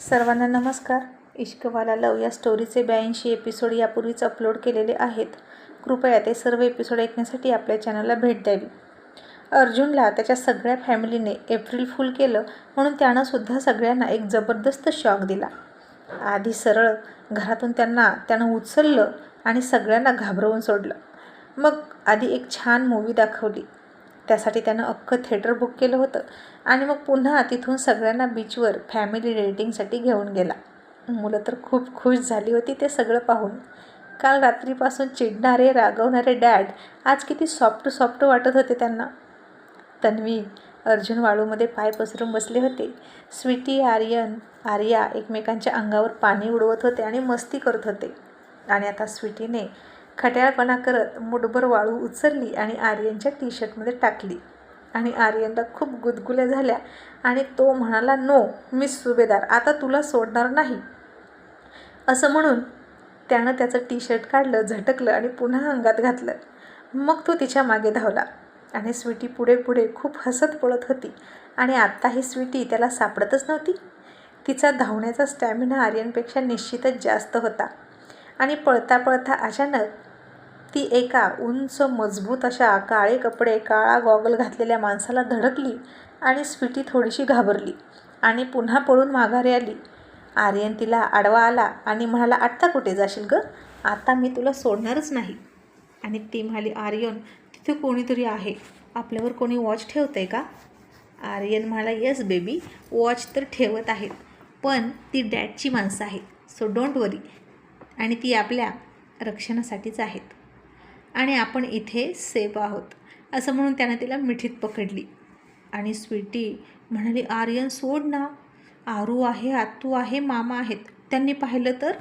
सर्वांना नमस्कार. इश्कवाला लव या स्टोरीचे ब्याऐंशी एपिसोड यापूर्वीच अपलोड केलेले आहेत. कृपया ते सर्व एपिसोड ऐकण्यासाठी आपल्या चॅनलला भेट द्यावी. अर्जुनला त्याच्या सगळ्या फॅमिलीने एप्रिल फुल केलं म्हणून त्यानं सुद्धा सगळ्यांना एक जबरदस्त शॉक दिला. आधी सरळ घरातून त्यांना त्यानं उचललं आणि सगळ्यांना घाबरवून सोडलं. मग आधी एक छान मूवी दाखवली. त्यासाठी त्यानं अख्खं थिएटर बुक केलं होतं. आणि मग पुन्हा तिथून सगळ्यांना बीचवर फॅमिली डेटिंगसाठी घेऊन गेला. मुलं तर खूप खुश झाली होती ते सगळं पाहून. काल रात्रीपासून चिडणारे रागवणारे डॅड आज किती सॉफ्ट सॉफ्ट वाटत होते त्यांना. तन्वी अर्जुन वाळूमध्ये पाय पसरून बसले होते. स्वीटी आर्यन आर्या एकमेकांच्या अंगावर पाणी उडवत होते आणि मस्ती करत होते. आणि आता स्वीटीने खट्याळपणा करत मुठभर वाळू उचलली आणि आर्यनच्या टी शर्टमध्ये टाकली. आणि आर्यनला खूप गुदगुल्या झाल्या आणि तो म्हणाला नो मिस सुभेदार. आता तुला सोडणार नाही. असं म्हणून त्यानं त्याचं टी शर्ट काढलं झटकलं आणि पुन्हा अंगात घातलं. मग तो तिच्यामागे धावला आणि स्वीटी पुढे पुढे खूप हसत पळत होती. आणि आत्ता ही स्वीटी त्याला सापडतच नव्हती. तिचा धावण्याचा स्टॅमिना आर्यनपेक्षा निश्चितच जास्त होता. आणि पळता पळता अचानक ती एका उंच मजबूत अशा काळे कपडे काळा गॉगल घातलेल्या माणसाला धडकली आणि स्वीटी थोडीशी घाबरली आणि पुन्हा पळून माघारी आली. आर्यन तिला आडवा आला आणि म्हणाला आत्ता कुठे जाशील गं? आता मी तुला सोडणारच नाही. आणि ती म्हणाली आर्यन तिथे कोणीतरी आहे. आपल्यावर कोणी वॉच ठेवतं आहे का? आर्यन म्हणाला येस बेबी वॉच तर ठेवत आहेत पण ती डॅडची माणसं आहेत सो डोंट वरी. आणि ती आपल्या रक्षणासाठीच आहेत. आणि आपण इथे सेफ आहोत. असं म्हणून त्यानं तिला मिठीत पकडली. आणि स्वीटी म्हणाली आर्यन सोड ना. आरू आहे आतू आहे मामा आहेत. त्यांनी पाहिलं तर?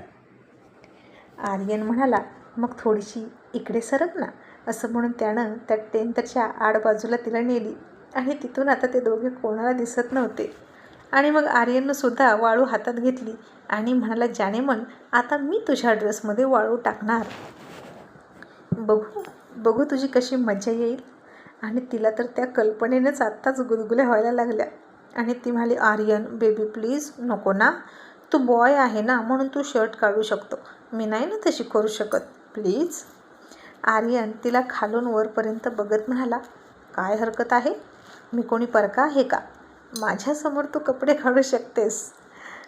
आर्यन म्हणाला मग थोडीशी इकडे सरक ना. असं म्हणून त्यानं त्या टेंटच्या आडबाजूला तिला नेली. आणि तिथून आता ते दोघे कोणाला दिसत नव्हते. आणि मग आर्यननं सुद्धा वाळू हातात घेतली आणि म्हणाला जाणे मन आता मी तुझ्या ड्रेसमध्ये वाळू टाकणार. बघू बघू तुझी कशी मजा येईल. आणि तिला तर त्या कल्पनेनेच आत्ताच गुदगुल्या व्हायला लागल्या. आणि ती म्हणाली आर्यन बेबी प्लीज नको ना. तू बॉय आहे ना म्हणून तू शर्ट काढू शकतो. मी नाही ना तशी करू शकत. प्लीज आर्यन तिला खालून वरपर्यंत बघत म्हणाला काय हरकत आहे? मी कोणी परका आहे का? माझ्यासमोर तू कपडे काढू शकतेस.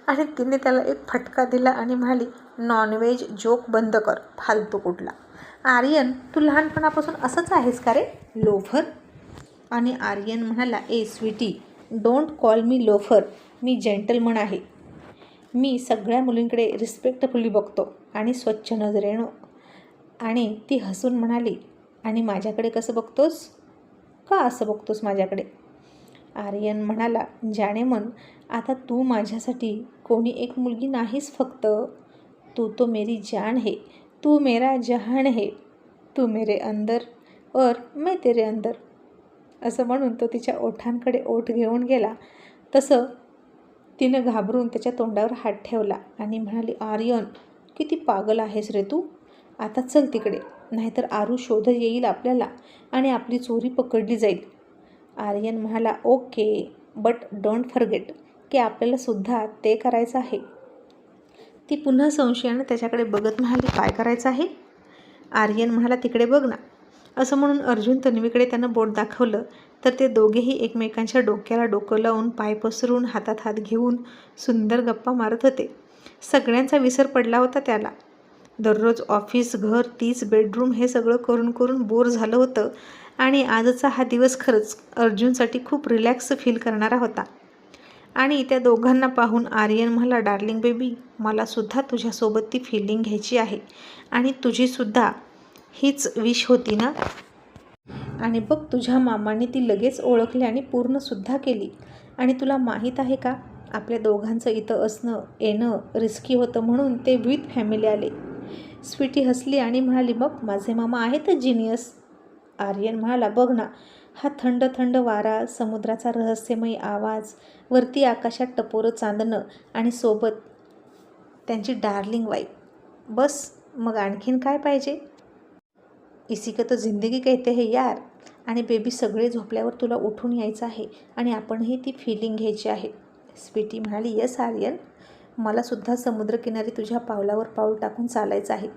आणि तिने त्याला एक फटका दिला आणि म्हणाली नॉनव्हेज जोक बंद कर फालतू कुठला. आर्यन तू लहानपणापासून असंच आहेस का रे लोफर आणि आर्यन म्हणाला ए sweetie don't call me loafer me gentleman आहे. मी सगळ्या मुलींकडे रिस्पेक्टफुली बघतो आणि स्वच्छ नजरेनं आणि ती हसून म्हणाली आणि माझ्याकडे कसं बघतोस? का असं बघतोस माझ्याकडे? आर्यन म्हणाला जाणे मन आता तू माझ्यासाठी कोणी एक मुलगी नाहीस फक्त. तू तो मेरी जान है. तू मेरा जहान है तू मेरे अंदर और मैं तेरे अंदर. असं म्हणून तो तिच्या ओठांकडे ओठ घेऊन गेला. तसं तिनं घाबरून त्याच्या तोंडावर हात ठेवला आणि म्हणाली आर्यन किती पागल आहेस रे तू. आता चल तिकडे नाहीतर आरू शोध येईल आपल्याला आणि आपली चोरी पकडली जाईल. आर्यन म्हणाला ओके बट डोंट फर्गेट की आपल्याला सुद्धा ते करायचं आहे. ती पुन्हा संशयानं त्याच्याकडे बघत म्हणाली काय करायचं आहे? आर्यन म्हणाला तिकडे बघ ना. असं म्हणून अर्जुन तन्वीकडे त्यानं बोट दाखवलं. तर ते दोघेही एकमेकांच्या डोक्याला डोकं लावून पाय पसरून हातात हात घेऊन सुंदर गप्पा मारत होते. सगळ्यांचा विसर पडला होता त्याला. दररोज ऑफिस घर तीच बेडरूम हे सगळं करून करून बोर झालं होतं. आणि आजचा हा दिवस खरंच अर्जुनसाठी खूप रिलॅक्स फील करणारा होता. आणि त्या दोघांना पाहून आर्यन मला डार्लिंग बेबी मलासुद्धा तुझ्यासोबत ती फिलिंग घ्यायची आहे आणि तुझीसुद्धा हीच विश होती ना? आणि बघ तुझ्या मामाने ती लगेच ओळखली आणि पूर्णसुद्धा केली. आणि तुला माहीत आहे का आपल्या दोघांचं इथं असणं येणं रिस्की होतं म्हणून ते विथ फॅमिली आले. स्वीटी हसली आणि म्हणाली मग माझे मामा आहेतच जिनियस आर्यन म्हणाला बघ ना हा थंड थंड वारा समुद्राचा रहस्यमयी आवाज वरती आकाशात टपोरं चांदणं आणि सोबत त्यांची डार्लिंग वाईफ. बस मग आणखीन काय पाहिजे? इसी का तो जिंदगी कहते हे यार. आणि बेबी सगळे झोपल्यावर तुला उठून यायचं आहे आणि आपणही ती फिलिंग घ्यायची आहे. स्वीटी म्हणाली यस आर्यन. मलासुद्धा समुद्रकिनारी तुझ्या पावलावर पाऊल टाकून चालायचं आहे.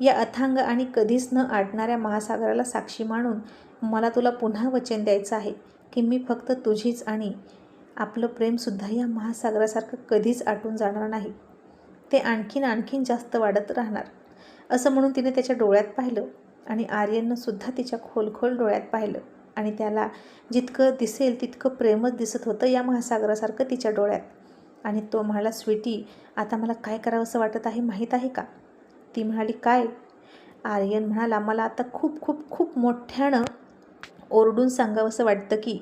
या अथांग आणि कधीच न आटणाऱ्या महासागराला साक्षी मानून मला तुला पुन्हा वचन द्यायचं आहे की मी फक्त तुझीच आणि आपलं प्रेमसुद्धा या महासागरासारखं कधीच आटून जाणार नाही. ते आणखीन आणखीन जास्त वाढत राहणार. असं म्हणून तिने त्याच्या डोळ्यात पाहिलं आणि आर्यननं सुद्धा तिच्या खोलखोल डोळ्यात पाहिलं आणि त्याला जितकं दिसेल तितकं प्रेमच दिसत होतं या महासागरासारखं तिच्या डोळ्यात. आणि तो म्हणाला स्वीटी आता मला काय करावंसं वाटत आहे माहीत आहे का? ती म्हणाली काय? आर्यन म्हणाला मला आता खूप खूप खूप मोठ्यानं ओरडून सांगावंसं वाटतं की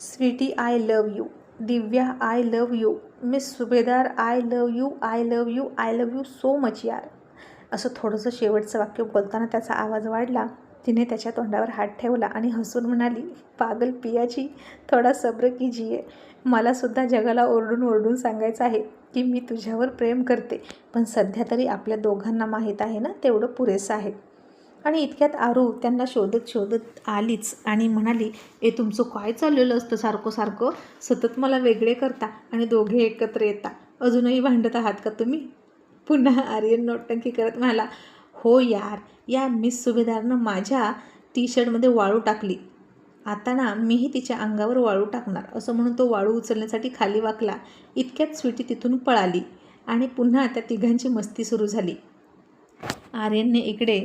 sweetie I love you Divya I love you miss Subhedar I love you I love you I love you so much यार. असं थोडंसं शेवटचं वाक्य बोलताना त्याचा आवाज वाढला. तिने त्याच्या तोंडावर हात ठेवला आणि हसून म्हणाली पागल पियाची थोडा सब्र कीजिये. मलासुद्धा जगाला ओरडून ओरडून सांगायचं आहे की मी तुझ्यावर प्रेम करते पण सध्या तरी आपल्या दोघांना माहीत आहे ना तेवढं पुरेसं आहे. आणि इतक्यात आरू त्यांना शोधत शोधत आलीच आणि म्हणाली ए तुमचं काय चाललेलं असतं सारखं सारखं? सतत मला वेगळे करता आणि दोघे एकत्र येता. अजूनही भांडत आहात का तुम्ही? पुन्हा आर्यन नोटंकी करत म्हणाला हो यार या मिस सुभेदारनं माझ्या टी शर्टमध्ये वाळू टाकली. आता ना मीही तिच्या अंगावर वाळू टाकणार असं म्हणून तो वाळू उचलण्यासाठी खाली वाकला. इतक्यात स्वीटी तिथून पळाली आणि पुन्हा त्या तिघांची मस्ती सुरू झाली. आर्यनने इकडे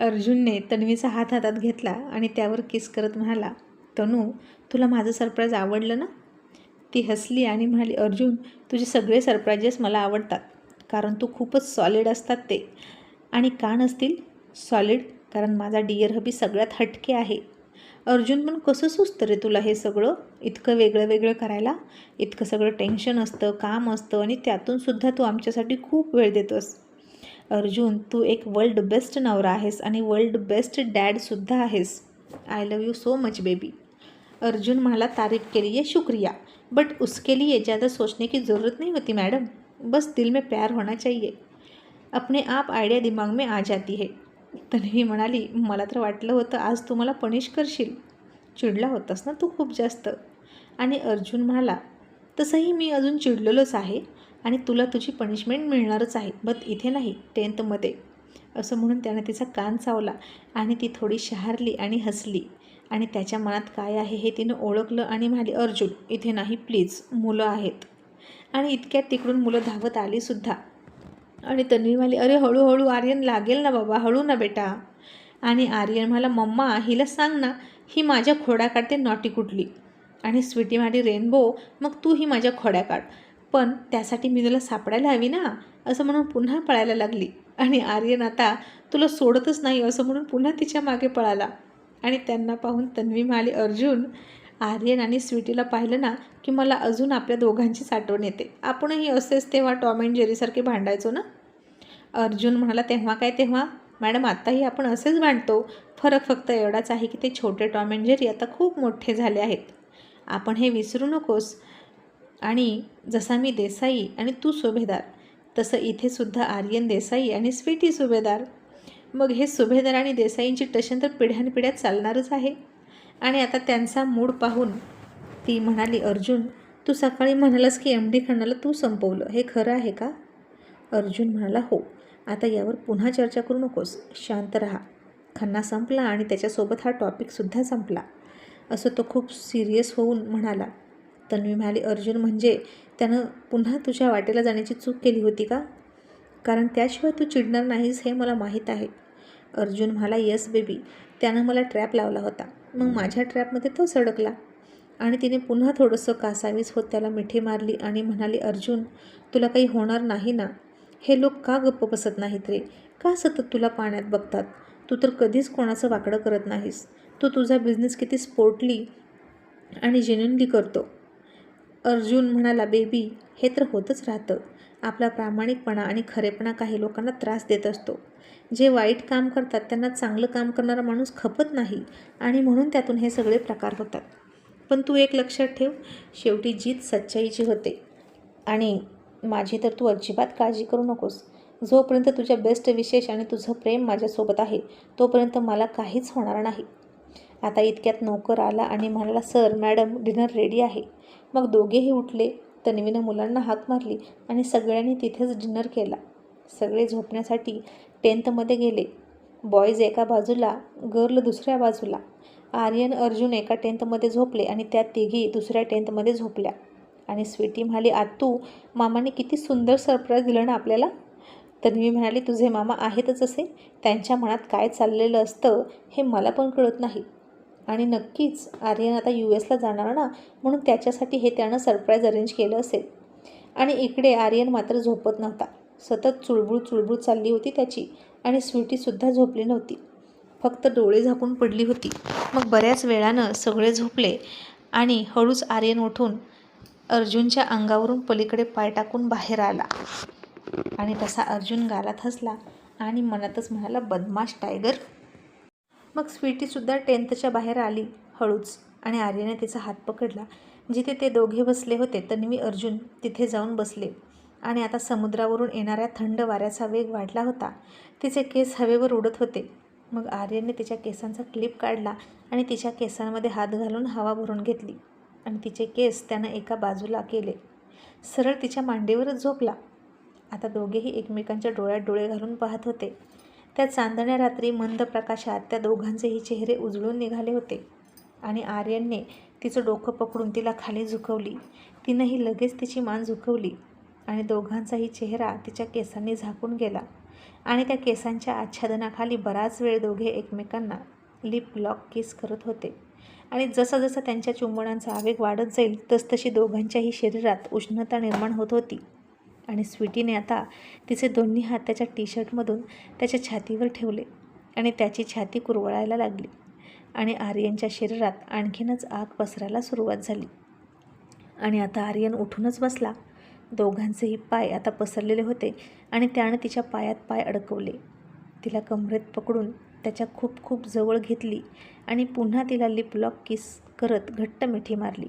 अर्जुनने तन्वीचा हात हातात घेतला आणि त्यावर किस करत म्हणाला तनू तुला माझं सरप्राईज आवडलं ना? ती हसली आणि म्हणाली अर्जुन तुझे सगळे सरप्राईजेस मला आवडतात कारण तू खूपच सॉलिड असतात ते. आणि का नसतील? सॉलिड कारण माझा डिअर हबी सगळ्यात हटके आहे. अर्जुन पण कसं सुचतं रे तुला हे सगळं? इतकं वेगळं वेगळं करायला? इतकं सगळं टेन्शन असतं काम असतं आणि त्यातूनसुद्धा तू आमच्यासाठी खूप वेळ देतोस. अर्जुन तू एक वर्ल्ड बेस्ट नवरा आहेस आणि वर्ल्ड बेस्ट डॅडसुद्धा आहेस. I love you so much baby Arjun म्हणाला तारीफ के लिए शुक्रिया. बट उसके लिए ज़्यादा सोचने की ज़रूरत नहीं होती मैडम बस दिल में प्यार होना चाहिए. अपने आप आयडिया दिमाग में आ जाती है. तन्वी म्हणाली मला तर वाटलं होतं आज तू मला पनिश करशील. चिडला होतास ना तू खूप जास्त. आणि अर्जुन म्हणाला तसंही मी अजून चिडलेलोच आहे आणि तुला तुझी पनिशमेंट मिळणारच आहे बट इथे नाही टेन्थमध्ये असं म्हणून त्याने तिचा कान चावला आणि ती थोडी शहारली आणि हसली. आणि त्याच्या मनात काय आहे हे तिनं ओळखलं आणि म्हणाली अर्जुन इथे नाही प्लीज मुलं आहेत. आणि इतक्यात तिकडून मुलं धावत आलीसुद्धा आणि तन्वी म्हणाली अरे हळूहळू आर्यन लागेल ना बाबा हळू ना बेटा. आणि आर्यन म्हणाला मम्मा हिला सांग ना ही माझ्या खोड्या काढते नॉटी कुठली. आणि स्वीटी म्हणाली रेनबो मग तू ही माझ्या खोड्या काढ पण त्यासाठी मी तुला सापडायला हवी ना असं म्हणून पुन्हा पळायला लागली. आणि आर्यन आता तुला सोडतच नाही असं म्हणून पुन्हा तिच्यामागे पळाला. आणि त्यांना पाहून तन्वी म्हणाली अर्जुन आर्यन आणि स्वीटीला पाहिलं ना की मला अजून आपल्या दोघांचीच आठवण येते. आपणही असेच तेव्हा टॉम अँड जेरीसारखे भांडायचो ना? अर्जुन म्हणाला तेव्हा काय तेव्हा? मॅडम आत्ताही आपण असेच भांडतो. फरक फक्त एवढाच आहे की ते छोटे टॉम अँड जेरी आता खूप मोठे झाले आहेत. आपण हे विसरू नकोस. आणि जसा मी देसाई आणि तू सुभेदार तसं इथे सुद्धा आर्यन देसाई आणि स्वीटी सुभेदार. मग हे सुभेदार आणि देसाईंची टशन तर पिढ्यानपिढ्या चालणारच आहे. आणि आता त्यांचा मूड पाहून ती म्हणाली अर्जुन तू सकाळी म्हणालास की एम डी खन्नाला तू संपवलं. हे खरं आहे का? अर्जुन म्हणाला हो. आता यावर पुन्हा चर्चा करू नकोस. शांत राहा. खन्ना संपला आणि त्याच्यासोबत हा टॉपिकसुद्धा संपला. असं तो खूप सिरियस होऊन म्हणाला. तन्वी म्हणाली अर्जुन म्हणजे त्यानं पुन्हा तुझ्या वाटेला जाण्याची चूक केली होती का? कारण त्याशिवाय तू चिडणार नाहीस हे मला माहीत आहे. अर्जुन म्हणाला यस बेबी त्यानं मला ट्रॅप लावला होता. मग माझ्या ट्रॅपमध्ये तो सडकला. आणि तिने पुन्हा थोडंसं कासावीस होत त्याला मिठी मारली आणि म्हणाली अर्जुन तुला काही होणार नाही ना? हे लोक का गप्प बसत नाहीत रे? का सतत तुला पाण्यात बघतात? तू तर कधीच कोणाचं वाकडं करत नाहीस. तू तुझा बिझनेस किती स्पोर्टली आणि जेन्युनली करतो. अर्जुन म्हणाला बेबी हे तर होतच राहतं. आपला प्रामाणिकपणा आणि खरेपणा काही लोकांना त्रास देत असतो. जे वाईट काम करतात त्यांना चांगलं काम करणारा माणूस खपत नाही आणि म्हणून त्यातून हे सगळे प्रकार होतात. पण तू एक लक्षात ठेव शेवटी जीत सच्चाईची होते. आणि माझी तर तू अजिबात काळजी करू नकोस. जोपर्यंत तुझ्या बेस्ट विशेष आणि तुझं प्रेम माझ्यासोबत आहे तोपर्यंत मला काहीच होणार नाही. आता इतक्यात नोकर आला आणि म्हणाला सर मॅडम डिनर रेडी आहे. मग दोघेही उठले. तन्वीनं मुलांना हात मारली आणि सगळ्यांनी तिथेच डिनर केला. सगळे झोपण्यासाठी टेंथमध्ये गेले. बॉईज एका बाजूला गर्ल दुसऱ्या बाजूला. आर्यन अर्जुन एका टेंथमध्ये झोपले आणि त्या तिघी दुसऱ्या टेंथमध्ये झोपल्या. आणि स्वीटी म्हणाली आत्तू मामाने किती सुंदर सरप्राईज दिलं ना आपल्याला. तन्वी म्हणाली तुझे मामा आहेतच असे. त्यांच्या मनात काय चाललेलं असतं हे मला पण कळत नाही. आणि नक्कीच आर्यन आता यू एसला जाणार ना म्हणून त्याच्यासाठी हे त्यानं सरप्राईज अरेंज केलं असेल. आणि इकडे आर्यन मात्र झोपत नव्हता. सतत चुळबुळ चुळबुळ चालली होती त्याची आणि स्वीटीसुद्धा झोपली नव्हती. फक्त डोळे झाकून पडली होती. मग बऱ्याच वेळानं सगळे झोपले आणि हळूच आर्यन उठून अर्जुनच्या अंगावरून पलीकडे पाय टाकून बाहेर आला. आणि तसा अर्जुन गालात हसला आणि मनातच म्हणाला बदमाश टायगर मग स्वीटीसुद्धा टेन्थच्या बाहेर आली हळूच आणि आर्यने तिचा हात पकडला. जिथे ते दोघे बसले होते तन्वी अर्जुन तिथे जाऊन बसले. आणि आता समुद्रावरून येणाऱ्या थंड वाऱ्याचा वेग वाढला होता. तिचे केस हवेवर उडत होते. मग आर्यने तिच्या केसांचा क्लिप काढला आणि तिच्या केसांमध्ये हात घालून हवा भरून घेतली आणि तिचे केस त्यानं एका बाजूला केले. सरळ तिच्या मांडीवरच झोपला. आता दोघेही एकमेकांच्या डोळ्यात डोळे घालून पाहत होते. त्या चांदण्या रात्री मंद प्रकाशात त्या दोघांचेही चेहरे उजळून निघाले होते. आणि आर्यनने तिचं डोकं पकडून तिला खाली झुकवली. तिनंही लगेच तिची मान झुकवली आणि दोघांचाही चेहरा तिच्या केसांनी झाकून गेला. आणि त्या केसांच्या आच्छादनाखाली बराच वेळ दोघे एकमेकांना लिप लॉक किस करत होते. आणि जसं जसं त्यांच्या चुंबनांचा आवेग वाढत जाईल तसतशी दोघांच्याही शरीरात उष्णता निर्माण होत होती. आणि स्वीटीने आता तिचे दोन्ही हात त्याच्या टी शर्टमधून त्याच्या छातीवर ठेवले आणि त्याची छाती कुरवळायला लागली आणि आर्यनच्या शरीरात आणखीनच आग पसरायला सुरुवात झाली. आणि आता आर्यन उठूनच बसला. दोघांचेही पाय आता पसरलेले होते आणि त्यानं तिच्या पायात पाय अडकवले. तिला कमरेत पकडून त्याच्या खूप खूप जवळ घेतली आणि पुन्हा तिला लिप लॉक किस करत घट्ट मिठी मारली.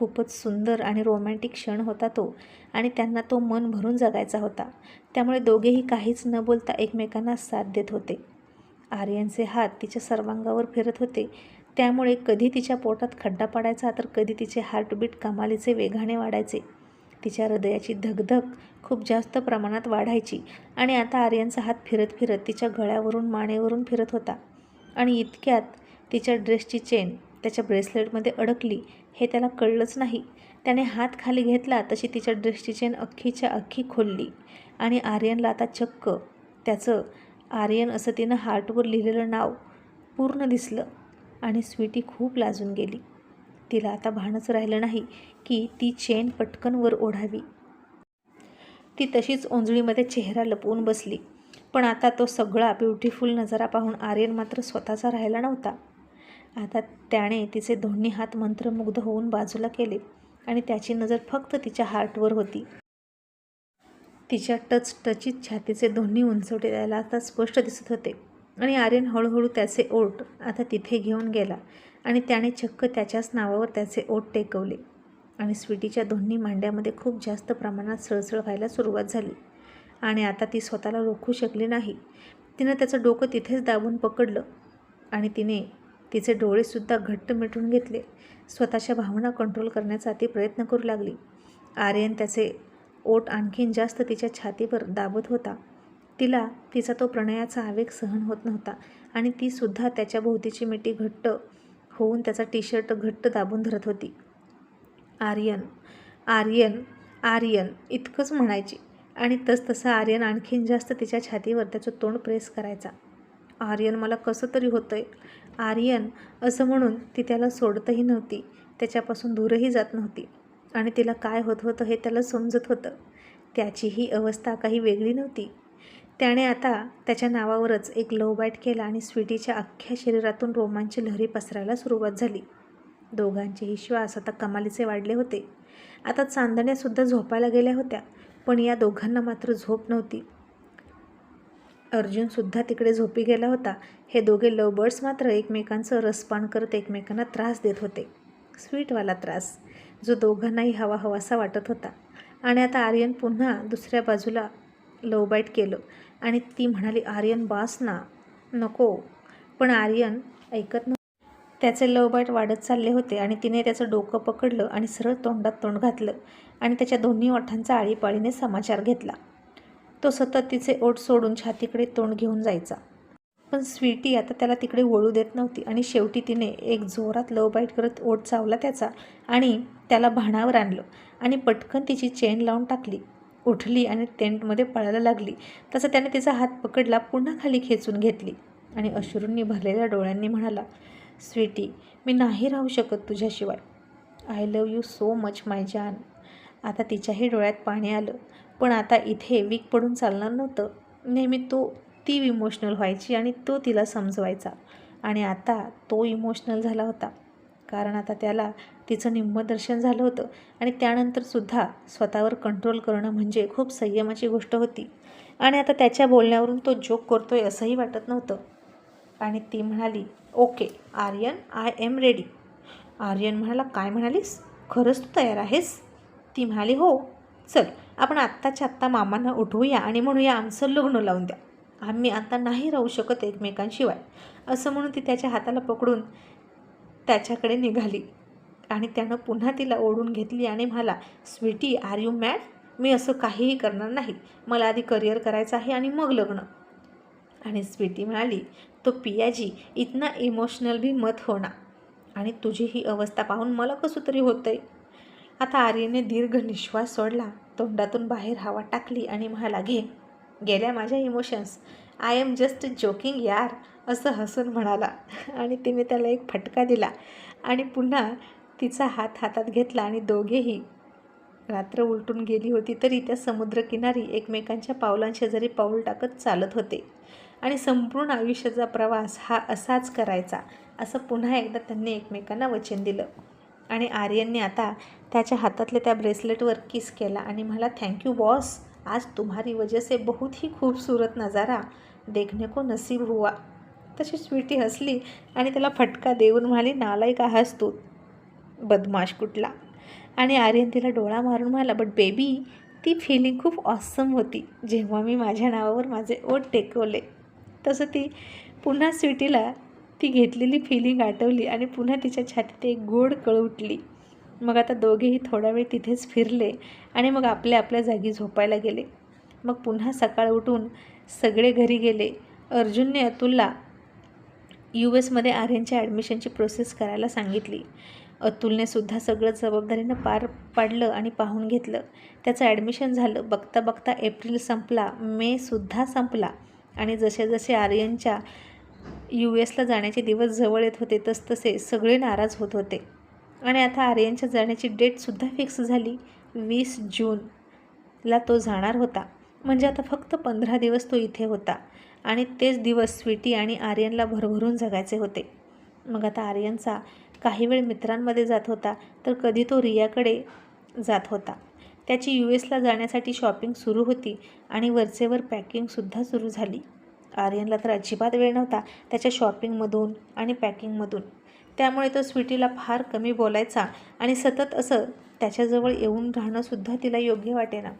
खूपच सुंदर आणि रोमॅन्टिक क्षण होता तो आणि त्यांना तो मन भरून जगायचा होता. त्यामुळे दोघेही काहीच न बोलता एकमेकांना साथ देत होते. आर्यनचे हात तिच्या सर्वांगावर फिरत होते. त्यामुळे कधी तिच्या पोटात खड्डा पडायचा तर कधी तिचे हार्टबीट कमालीचे वेगाने वाढायचे. तिच्या हृदयाची धगधग खूप जास्त प्रमाणात वाढायची आणि आता आर्यनचा हात फिरत फिरत तिच्या गळ्यावरून मानेवरून फिरत होता. आणि इतक्यात तिच्या ड्रेसची चेन त्याच्या ब्रेसलेटमध्ये अडकली हे त्याला कळलंच नाही. त्याने हात खाली घेतला तशी तिच्या ड्रेसची चेन अख्खीच्या अख्खी खोलली आणि आर्यनला आता चक्क त्याचं आर्यन असं तिनं हार्टवर लिहिलेलं नाव पूर्ण दिसलं आणि स्वीटी खूप लाजून गेली. तिला आता भानच राहिलं नाही की ती चेन पटकन वर ओढावी. ती तशीच ओंजळीमध्ये चेहरा लपवून बसली. पण आता तो सगळा ब्युटिफुल नजारा पाहून आर्यन मात्र स्वतःचा राहिला नव्हता. आता त्याने तिचे दोन्ही हात मंत्रमुग्ध होऊन बाजूला केले आणि त्याची नजर फक्त तिच्या हार्टवर होती. तिच्या टच टचित छातीचे दोन्ही उंचवटे त्याला आता स्पष्ट दिसत होते. आणि आर्यन हळूहळू त्याचे ओट आता तिथे घेऊन गेला आणि त्याने चक्क त्याच्याच नावावर त्याचे ओठ टेकवले. आणि स्वीटीच्या दोन्ही मांड्यामध्ये खूप जास्त प्रमाणात सळसळ व्हायला सुरुवात झाली. आणि आता ती स्वतःला रोखू शकली नाही. तिनं त्याचं डोकं तिथेच दाबून पकडलं आणि तिने तिचे डोळेसुद्धा घट्ट मिटून घेतले. स्वतःच्या भावना कंट्रोल करण्याचा ती प्रयत्न करू लागली. आर्यन त्याचे ओट आणखीन जास्त तिच्या छातीवर दाबत होता. तिला तिचा तो प्रणयाचा आवेग सहन होत नव्हता आणि तीसुद्धा त्याच्या भोवतीची मिठी घट्ट होऊन त्याचा टी शर्ट घट्ट दाबून धरत होती. आर्यन आर्यन आर्यन इतकंच म्हणायची आणि तसतसं आर्यन आणखीन जास्त तिच्या छातीवर त्याचं तोंड प्रेस करायचा. आर्यन मला कसं तरी होतं आहे आर्यन असं म्हणून ती त्याला सोडतही नव्हती. त्याच्यापासून दूरही जात नव्हती. आणि तिला काय होत होतं हे त्याला समजत होतं. त्याची ही अवस्था काही वेगळी नव्हती. त्याने आता त्याच्या नावावरच एक लव बाईट केला आणि स्वीटीच्या अख्ख्या शरीरातून रोमांची लहरी पसरायला सुरुवात झाली. दोघांचेही श्वास आता कमालीचे वाढले होते. आता चांदण्यासुद्धा झोपायला गेल्या होत्या पण या दोघांना मात्र झोप नव्हती. अर्जुनसुद्धा तिकडे झोपी गेला होता. हे दोघे लवबर्ड्स मात्र एकमेकांचं रसपान करत एकमेकांना त्रास देत होते. स्वीटवाला त्रास जो दोघांनाही हवा हवासा वाटत होता. आणि आता आर्यन पुन्हा दुसऱ्या बाजूला लवबाईट केलं आणि ती म्हणाली आर्यन बास ना नको. पण आर्यन ऐकत नव्हतं. त्याचे लवबाईट वाढत चालले होते आणि तिने त्याचं डोकं पकडलं आणि सरळ तोंडात तोंड घातलं आणि त्याच्या दोन्ही ओठांचा आळीपाळीने समाचार घेतला. तो सतत तिचे ओठ सोडून छातीकडे तोंड घेऊन जायचा. पण स्वीटी आता त्याला तिकडे वळू देत नव्हती आणि शेवटी तिने एक जोरात लव बाईट करत ओठ चावला त्याचा आणि त्याला भाणावर आणलं आणि पटकन तिची चेन लावून टाकली. उठली आणि टेंटमध्ये पळायला लागली. तसं त्याने तिचा हात पकडला पुन्हा खाली खेचून घेतली आणि अश्रूंनी भरलेल्या डोळ्यांनी म्हणाला स्वीटी मी नाही राहू शकत तुझ्याशिवाय. I love you so much my जान. आता तिच्याही डोळ्यात पाणी आलं. पण आता इथे वीक पडून चालणार नव्हतं. नेहमी तो ती इमोशनल व्हायची आणि तो तिला समजवायचा. आणि आता तो इमोशनल झाला होता. कारण आता त्याला तिचं निम्म दर्शन झालं होतं. आणि त्यानंतरसुद्धा स्वतःवर कंट्रोल करणं म्हणजे खूप संयमाची गोष्ट होती. आणि आता त्याच्या बोलण्यावरून तो जोक करतोय असंही वाटत नव्हतं. आणि ती म्हणाली okay Aryan I am ready Aryan म्हणाला काय म्हणालीस? खरंच तू तयार आहेस? ती म्हणाली हो चल. आपण आत्ताच्या आत्ता मामांना उठवूया आणि म्हणूया आमचं लग्न लावून द्या. आम्ही आता नाही राहू शकत एकमेकांशिवाय असं म्हणून ती त्याच्या हाताला पकडून त्याच्याकडे निघाली. आणि त्यानं पुन्हा तिला ओढून घेतली आणि मला स्वीटी आर यू मॅड मी असं काहीही करणार नाही. मला आधी करिअर करायचं आहे आणि मग लग्न. आणि स्वीटी म्हणाली तो पियाजी इतना इमोशनल भी मत होणार आणि तुझी ही अवस्था पाहून मला कसं तरी होतंय. आता आर्यने दीर्घ निश्वास सोडला. तोंडातून बाहेर हवा टाकली आणि म्हणाला घे. गेल्या माझ्या emotions I am just joking यार असं हसून म्हणाला. आणि तिने त्याला एक फटका दिला आणि पुन्हा तिचा हात हातात घेतला आणि दोघेही रात्र उलटून गेली होती तरी त्या समुद्रकिनारी एकमेकांच्या पावलांशेजारी पाऊल टाकत चालत होते आणि संपूर्ण आयुष्याचा प्रवास हा असाच करायचा असं पुन्हा एकदा त्यांनी एकमेकांना वचन दिलं. आणि आर्यनने आता त्याच्या हातातल्या त्या ब्रेसलेटवर किस केला आणि मला थँक्यू बॉस आज तुम्हारी वजह से बहुत ही खूबसूरत नजारा देखने को नसीब हुआ. तशी स्वीटी हसली आणि त्याला फटका देऊन म्हणाली नालायक आहास तू. बदमाश कुठला? आणि आर्यन तिला डोळा मारून म्हणाला बट बेबी ती फिलिंग खूप ऑसम होती. जेव्हा मी माझ्या नावावर माझे ओट टेकवले तसं ती पुन्हा स्वीटीला ती घेतलेली फिलिंग आठवली आणि पुन्हा तिच्या छातीत एक गोड कळ उठली. मग आता दोघेही थोडा वेळ तिथेच फिरले आणि मग आपल्या आपल्या जागी झोपायला गेले. मग पुन्हा सकाळ उठून सगळे घरी गेले. अर्जुनने अतुलला यू एसमध्ये आर्यनच्या ॲडमिशनची प्रोसेस करायला सांगितली. अतुलने सुद्धा सगळं जबाबदारीनं पार पाडलं आणि पाहून घेतलं. त्याचं ॲडमिशन झालं. बघता बघता एप्रिल संपला. मेसुद्धा संपला. आणि जसे जसे आर्यनच्या यू एसला जाण्याचे दिवस जवळ येत होते तसतसे सगळे नाराज होत होते. आणि आता आर्यनच्या जाण्याची डेटसुद्धा फिक्स झाली वीस जूनला तो जाणार होता. म्हणजे आता फक्त पंधरा दिवस तो इथे होता आणि तेच दिवस स्वीटी आणि आर्यनला भरभरून जगायचे होते. मग आता आर्यनचा काही वेळ मित्रांमध्ये जात होता तर कधी तो रियाकडे जात होता. त्याची यू एसला जाण्यासाठी शॉपिंग सुरू होती आणि वरचेवर पॅकिंगसुद्धा सुरू झाली. आर्यनला तर अजिबात वेळ नव्हता त्याच्या शॉपिंगमधून आणि पॅकिंगमधून. त्यामुळे तो स्वीटीला फार कमी बोलायचा आणि सतत असं त्याच्याजवळ येऊन राहणंसुद्धा तिला योग्य वाटेना.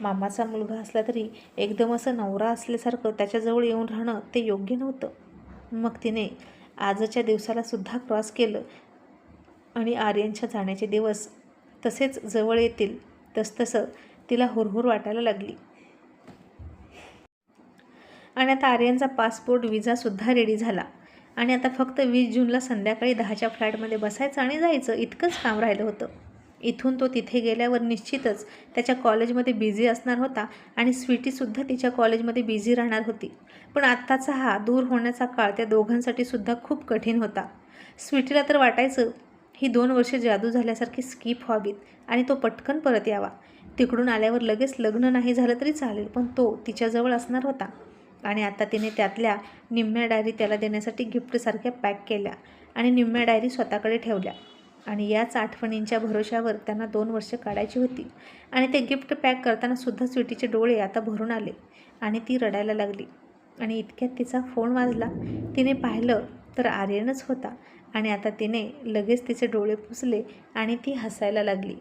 मामाचा मुलगा असला तरी एकदम असं नवरा असल्यासारखं त्याच्याजवळ येऊन राहणं ते योग्य नव्हतं. मग तिने आजच्या दिवसाला सुद्धा क्रॉस केलं आणि आर्यनच्या जाण्याचे दिवस तसेच जवळ येतील तसतसं तिला हुरहुर वाटायला लागली. आणि आता आर्यनचा पासपोर्ट विजासुद्धा रेडी झाला. आणि आता फक्त वीस जूनला संध्याकाळी दहाच्या फ्लॅटमध्ये बसायचं आणि जायचं इतकंच काम राहिलं होतं. इथून तो तिथे गेल्यावर निश्चितच त्याच्या कॉलेजमध्ये बिझी असणार होता आणि स्वीटीसुद्धा तिच्या कॉलेजमध्ये बिझी राहणार होती. पण आत्ताचा हा दूर होण्याचा काळ त्या दोघांसाठी सुद्धा खूप कठीण होता. स्वीटीला तर वाटायचं ही दोन वर्षे जादू झाल्यासारखी स्किप व्हावीत आणि तो पटकन परत यावा. तिकडून आल्यावर लगेच लग्न नाही झालं तरी चालेल पण तो तिच्याजवळ असणार होता. आणि आता तिने त्यातल्या निम्म्या डायरी त्याला देण्यासाठी गिफ्टसारख्या पॅक केल्या आणि निम्म्या डायरी स्वतःकडे ठेवल्या. आणि याच आठवणींच्या भरोशावर त्यांना दोन वर्ष काढायची होती. आणि ते गिफ्ट पॅक करताना सुद्धा स्वीटीचे डोळे आता भरून आले आणि ती रडायला लागली. आणि इतक्यात तिचा फोन वाजला. तिने पाहिलं तर आर्यनच होता. आणि आता तिने लगेच तिचे डोळे पुसले आणि ती हसायला लागली.